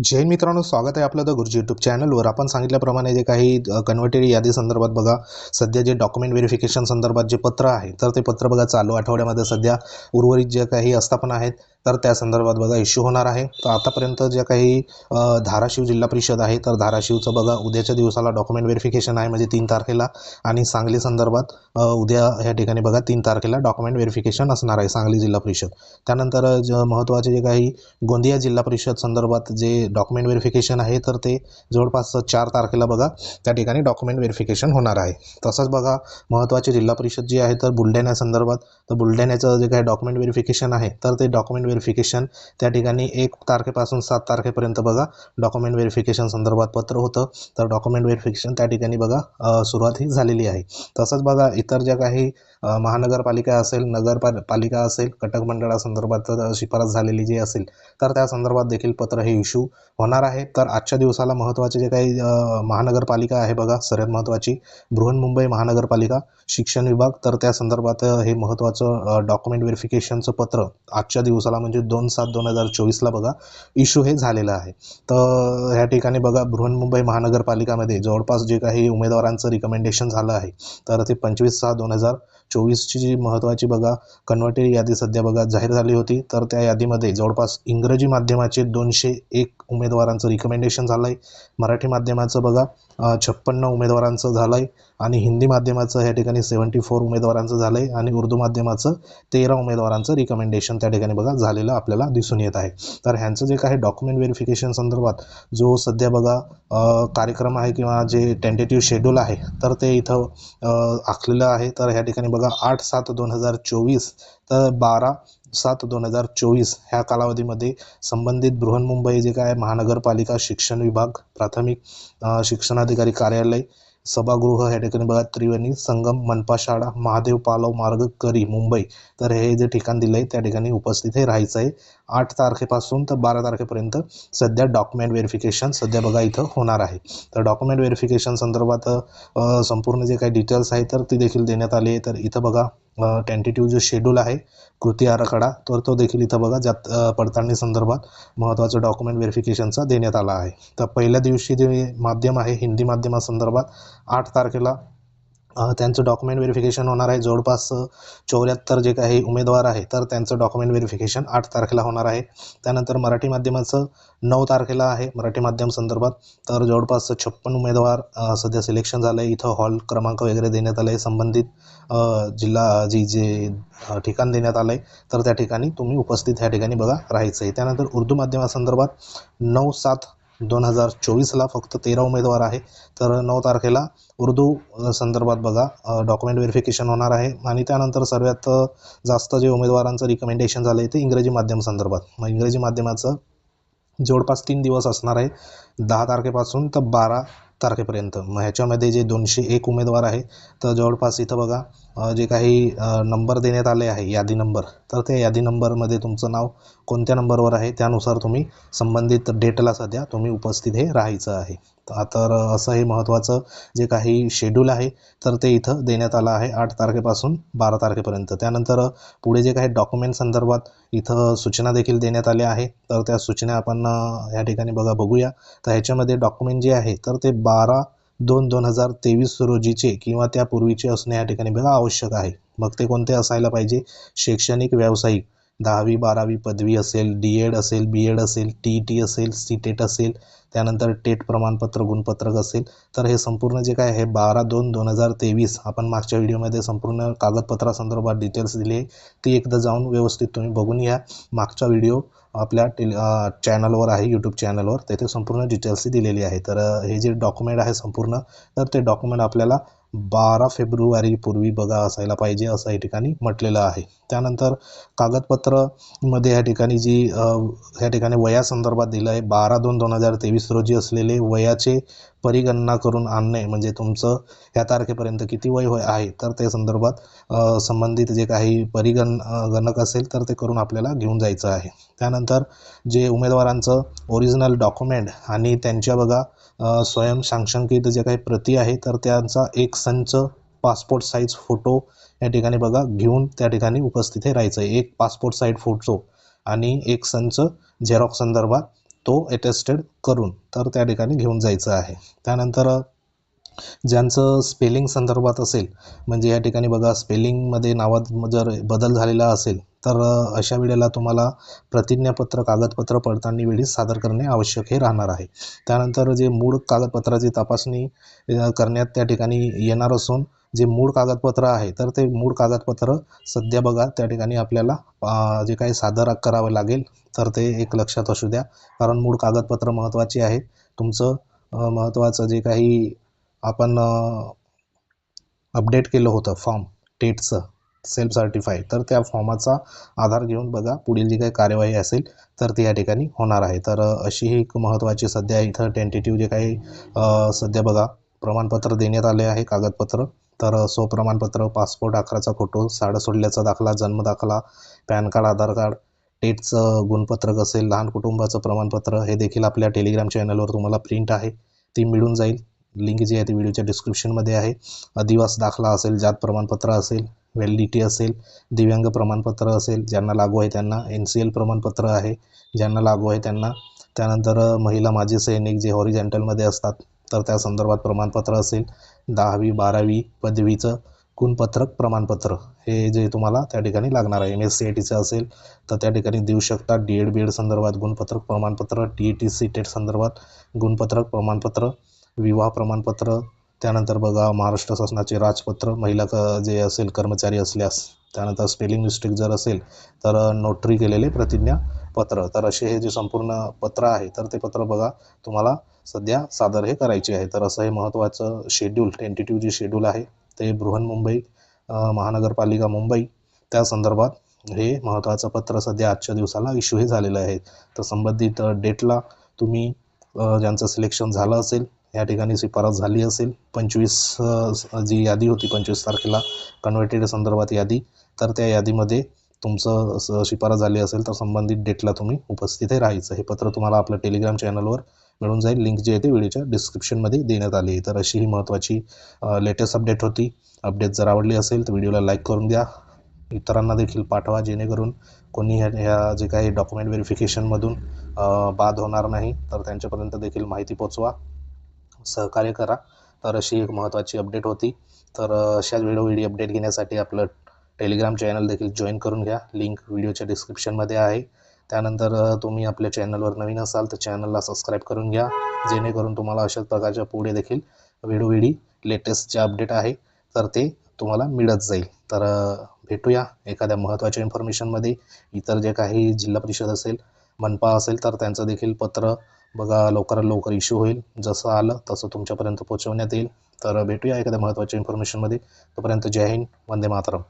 जैन मित्रांनो स्वागत आहे आपलं द गुरुजी यूट्यूब चॅनलवर आपण सांगितल्याप्रमाणे जे काही कन्व्हर्टेड यादी संदर्भात बघा. सध्या जे डॉक्युमेंट व्हेरिफिकेशन संदर्भात जे पत्र आहे तर ते पत्र बघा चालू आठवड्यामध्ये सध्या उर्वरित जे काही आस्थापना आहेत तर त्या संदर्भात बघा इश्यू होणार आहे. तर आतापर्यंत जे काही धाराशिव जिल्हा परिषद आहे तर धाराशिवचं बघा उद्याच्या दिवसाला डॉक्युमेंट व्हेरिफिकेशन आहे म्हणजे तीन तारखेला. आणि सांगली संदर्भात उद्या ह्या ठिकाणी बघा तीन तारखेला डॉक्युमेंट व्हेरिफिकेशन असणार आहे सांगली जिल्हा परिषद. त्यानंतर ज महत्त्वाचे जे काही गोंदिया जिल्हा परिषद संदर्भात जे डॉक्युमेंट व्हेरिफिकेशन आहे तर ते जवळपास चार तारखेला बघा त्या ठिकाणी डॉक्युमेंट व्हेरिफिकेशन होणार आहे. तसंच बघा महत्त्वाचे जिल्हा परिषद जी आहे तर बुलढाण्यासंदर्भात तर बुलढाण्याचं जे काही डॉक्युमेंट व्हेरिफिकेशन आहे तर ते डॉक्युमेंट व्हेरिफिकेशन त्या ठिकाणी एक तारखेपासून सात तारखेपर्यंत बघा डॉक्युमेंट व्हेरिफिकेशन संदर्भात पत्र होतं. तर डॉक्युमेंट व्हेरिफिकेशन त्या ठिकाणी बघा सुरुवात ही झालेली आहे. तसंच बघा इतर ज्या काही महानगरपालिका असेल नगरपा पालिका असेल कटक मंडळासंदर्भात तर शिफारस झालेली जी असेल तर त्या संदर्भात देखील पत्र हे इश्यू होणार आहे. तर आजच्या दिवसाला महत्त्वाचे जे काही महानगरपालिका आहे बघा सर्वात महत्त्वाची बृहन्मुंबई महानगरपालिका शिक्षण विभाग. तर त्या संदर्भात हे महत्त्वाचं डॉक्युमेंट व्हेरिफिकेशनचं पत्र आजच्या दिवसाला म्हणजे दोन सात दोन हजार चोवीसला बघा इश्यू हे झालेलं आहे. तर ह्या ठिकाणी बघा बृहन्मुंबई महानगरपालिकामध्ये जवळपास जे काही उमेदवारांचं रिकमेंडेशन झालं आहे तर ते पंचवीस सहा दोन हजार चोवीसची जी महत्त्वाची बघा कन्व्हर्टेड यादी सध्या बघा जाहीर झाली होती. तर त्या यादीमध्ये जवळपास इंग्रजी माध्यमाचे दोनशे एक उमेदवारांचं रिकमेंडेशन झालं आहे मराठी माध्यमाचं बघा छप्पन्न उमेदवारांचं झालं आहे आणि हिंदी माध्यमाचं ह्या ठिकाणी सेवन्टी फोर उमेदवारांचं झालं आहे आणि उर्दू माध्यमाचं तेरा उमेदवारांचं रिकमेंडेशन त्या ठिकाणी बघा झालेलं आपल्याला दिसून येत आहे. तर ह्यांचं जे काही डॉक्युमेंट व्हेरिफिकेशन संदर्भात जो सध्या बघा कार्यक्रम आहे किंवा जे टेंटेटिव्ह शेड्यूल आहे तर ते इथं आखलेलं आहे. तर ह्या ठिकाणी बघा आठ सात दोन हजार चोवीस तर बारा सात दोन हजार चोवीस ह्या कालावधीमध्ये संबंधित बृहन्मुंबई जे काय महानगरपालिका शिक्षण विभाग प्राथमिक शिक्षणाधिकारी कार्यालय सभागृह ह्या ठिकाणी बघा त्रिवेणी संगम मनपा शाळा महादेव पालव मार्ग करी मुंबई. तर हे जे ठिकाण दिलं आहे त्या ठिकाणी उपस्थित हे राहायचं आहे. आठ तारखेपासून तर बारा तारखेपर्यंत सध्या डॉक्युमेंट व्हेरिफिकेशन सध्या बघा इथं होणार आहे. तर डॉक्युमेंट व्हेरिफिकेशन संदर्भात संपूर्ण जे काही डिटेल्स आहे तर ती देखील देण्यात आली आहे. तर इथं बघा टेंटेटिव्ह जो शेड्यूल आहे कृती आराखडा तर तो देखील इथं बघा ज्यात पडताळणी संदर्भात महत्त्वाचं डॉक्युमेंट व्हेरिफिकेशनचा देण्यात आला आहे. तर पहिल्या दिवशी जे माध्यम आहे हिंदी माध्यमासंदर्भात आठ तारखेला त्यांचं डॉक्युमेंट व्हेरिफिकेशन होणार आहे. जवळपास चौऱ्याहत्तर जे काही उमेदवार आहे तर त्यांचं डॉक्युमेंट व्हेरिफिकेशन आठ तारखेला होणार आहे. त्यानंतर मराठी माध्यमाचं नऊ तारखेला आहे मराठी माध्यम संदर्भात. तर जवळपास छप्पन उमेदवार सध्या सिलेक्शन झालं आहे इथं हॉल क्रमांक वगैरे देण्यात आलं आहे संबंधित जिल्हा जी जे ठिकाण देण्यात आलं आहे तर त्या ठिकाणी तुम्ही उपस्थित ह्या ठिकाणी बघा राहायचं आहे त्यानंतर उर्दू माध्यमासंदर्भात नऊ सात दोन हजार चोवीसला फक्त तेरा उमेदवार आहे. तर नऊ तारखेला उर्दू संदर्भात बघा डॉक्युमेंट व्हेरिफिकेशन होणार आहे. आणि त्यानंतर सर्वात जास्त जे उमेदवारांचं रिकमेंडेशन झालं आहे ते इंग्रजी माध्यम संदर्भात. मग इंग्रजी माध्यमाचं जवळपास तीन दिवस असणार आहे. दहा तारखेपासून तर बारा तारखेपर्यंत. मग ह्याच्यामध्ये जे दोनशे एक उमेदवार आहे तर जवळपास इथं बघा जे काही नंबर देण्यात आले आहे यादी नंबर तर त्या यादी नंबरमध्ये तुमचं नाव कोणत्या नंबरवर आहे त्यानुसार तुम्ही संबंधित डेटला सध्या तुम्ही उपस्थित हे राहायचं आहे. तर असं हे महत्त्वाचं जे काही शेड्यूल आहे तर ते इथं देण्यात आलं आहे आठ तारखेपासून बारा तारखेपर्यंत. त्यानंतर पुढे जे काही डॉक्युमेंट संदर्भात इथं सूचना देखील देण्यात आल्या आहे तर त्या सूचना आपण या ठिकाणी बघा बघूया. तर ह्याच्यामध्ये डॉक्युमेंट जे आहे तर ते बारा दोन दोन हजार तेवीस रोजीचे किंवा त्यापूर्वीचे असणे या ठिकाणी बघा आवश्यक आहे. मग ते कोणते असायला पाहिजे? शैक्षणिक व्यावसायिक. दहावी बारावी पदवी असेल डी एड असेल बी एड असेल टी ई टी असेल सी टेट असेल त्यानंतर टेट प्रमाणपत्र गुणपत्रक असेल. तर हे संपूर्ण जे काय आहे बारा दोन दोन हजार तेवीस आपण मागच्या व्हिडिओमध्ये संपूर्ण कागदपत्रासंदर्भात डिटेल्स दिली आहे. ती एकदा जाऊन व्यवस्थित तुम्ही बघून या मागचा व्हिडिओ आपल्या टेल चॅनलवर आहे यूट्यूब चॅनलवर तेथे संपूर्ण डिटेल्स दिलेली आहे. तर हे जे डॉक्युमेंट आहे संपूर्ण तर ते डॉक्युमेंट आपल्याला बारा फेब्रुवारीपूर्वी बघा असायला पाहिजे असं या ठिकाणी म्हटलेलं आहे. त्यानंतर कागदपत्रमध्ये या ठिकाणी जी ह्या या ठिकाणी वयासंदर्भात दिलं आहे बारा दोन दोन हजार तेवीस रोजी असलेले वयाचे परिगणना करून आणणे म्हणजे तुमचं ह्या तारखेपर्यंत किती वय होय आहे तर त्या संदर्भात संबंधित जे काही परिगण गणक असेल तर ते करून आपल्याला घेऊन जायचं आहे. त्यानंतर जे उमेदवारांचं ओरिजिनल डॉक्युमेंट आणि त्यांच्या बघा स्वयंसांशंकित जे काही प्रती आहे तर त्यांचा एक संच पासपोर्ट साईज फोटो या ठिकाणी बघा घेऊन त्या ठिकाणी उपस्थित हे राहायचं आहे. एक पासपोर्ट साईज फोटो आणि एक संच झेरॉक्स संदर्भात तो अटेस्टेड करून तर त्या ठिकाणी घेऊन जायचं आहे. त्यानंतर ज्यांचं स्पेलिंग संदर्भात असेल म्हणजे या ठिकाणी बघा स्पेलिंगमध्ये नावात जर बदल झालेला असेल तर अशा वेळेला तुम्हाला प्रतिज्ञापत्र कागदपत्र पडताळणी वेळी सादर करणे आवश्यक हे राहणार आहे. त्यानंतर जे मूळ कागदपत्राची तपासणी करण्यात त्या ठिकाणी येणार असून जे मूळ कागदपत्र आहे तर ते मूळ कागदपत्र सध्या बघा त्या ठिकाणी आपल्याला जे काही सादर करावं लागेल तर ते एक लक्षात असू द्या. कारण मूळ कागदपत्र महत्त्वाचे आहे. तुमचं महत्त्वाचं जे काही आपण अपडेट केलं होतं फॉर्म टेटचं सेल्फ सर्टिफाय तर त्या फॉर्माचा आधार घेऊन बघा पुढील जी काही कार्यवाही असेल तर ती या ठिकाणी होणार आहे. तर अशी ही एक महत्त्वाची सध्या इथं टेंटेटिव्ह जे काही सध्या बघा प्रमाणपत्र देण्यात आले आहे कागदपत्र. तर सो प्रमाणपत्र पासपोर्ट आकाराचा फोटो साडं सोडल्याचा दाखला जन्म दाखला पॅन कार्ड आधार कार्ड टेटचं गुणपत्रक असेल लहान कुटुंबाचं प्रमाणपत्र हे देखील आपल्या टेलिग्राम चॅनलवर तुम्हाला प्रिंट आहे. ती मिळून जाईल. लिंक जी आहे ती व्हिडिओच्या डिस्क्रिप्शनमध्ये आहे. अधिवास दाखला असेल जात प्रमाणपत्र असेल व्हॅलिडिटी असेल दिव्यांग प्रमाणपत्र असेल ज्यांना लागू आहे त्यांना एन सी एल प्रमाणपत्र आहे ज्यांना लागू आहे त्यांना. त्यानंतर महिला माजी सैनिक जे हॉरिजेंटलमध्ये असतात तर त्या संदर्भात प्रमाणपत्र असेल. दहावी बारावी पदवीचं गुणपत्रक प्रमाणपत्र हे जे तुम्हाला त्या ठिकाणी लागणार आहे. एम एस सी आय टीचं असेल तर त्या ठिकाणी देऊ शकता. डी एड बी एड संदर्भात गुणपत्रक प्रमाणपत्र T E T C TET संदर्भात गुणपत्रक प्रमाणपत्र. विवाह प्रमाणपत्र त्यानंतर बघा महाराष्ट्र शासनाचे राजपत्र महिला क जे असेल कर्मचारी असल्यास त्यानंतर स्पेलिंग मिस्टेक जर असेल तर नोटरी केलेले प्रतिज्ञापत्र तर असे हे जे संपूर्ण पत्र आहे तर ते पत्र बघा तुम्हाला सध्या सादर हे करायचे आहे. तर असं हे महत्त्वाचं शेड्यूल टेंटेटिव्ह जे शेड्यूल आहे ते बृहन्मुंबई महानगरपालिका मुंबई त्या संदर्भात हे महत्त्वाचं पत्र सध्या आजच्या दिवसाला इश्यू हे झालेलं आहे. तर संबंधित डेटला तुम्ही ज्यांचं सिलेक्शन झालं असेल या ठिकाणी शिफारस झाली असेल. पंचवीस जी यादी होती पंचवीस तारखेला कन्व्हर्टेड संदर्भात यादी तर त्या यादीमध्ये तुमचं शिफारस झाली असेल तर संबंधित डेटला तुम्ही उपस्थित राहायचं. हे पत्र तुम्हाला आपल्या टेलिग्राम चॅनलवर मिळून जाईल. लिंक जी आहे ती व्हिडिओच्या डिस्क्रिप्शनमध्ये देण्यात आली आहे. तर अशी ही महत्त्वाची लेटेस्ट अपडेट होती. अपडेट जर आवडली असेल तर व्हिडिओला लाईक करून द्या. इतरांना देखील पाठवा जेणेकरून कोणी ह्या ह्या जे काही डॉक्युमेंट व्हेरिफिकेशनमधून बाद होणार नाही तर त्यांच्यापर्यंत देखील माहिती पोचवा. सहकार्य करा. तर अशी एक महत्त्वाची अपडेट होती. तर अशाच वेळोवेळी अपडेट घेण्यासाठी आपलं टेलिग्राम चॅनल देखील जॉईन करून घ्या. लिंक व्हिडिओच्या डिस्क्रिप्शनमध्ये आहे. त्यानंतर तुम्ही आपल्या चॅनलवर नवीन असाल तर चॅनलला सबस्क्राईब करून घ्या. जेणेकरून तुम्हाला अशाच प्रकारच्या पुढे देखील वेळोवेळी लेटेस्ट जे अपडेट आहे तर ते तुम्हाला मिळत जाईल. तर भेटूया एखाद्या महत्त्वाच्या इन्फॉर्मेशनमध्ये इतर जे काही जिल्हा परिषद असेल मनपा असेल तर त्यांचं देखील पत्र बघा लवकरात लवकर इश्यू होईल. जसं आलं तसं तुमच्यापर्यंत पोहोचवण्यात येईल. तर भेटूया एखाद्या महत्त्वाच्या इन्फॉर्मेशनमध्ये तोपर्यंत जय हिंद वंदे मातरम.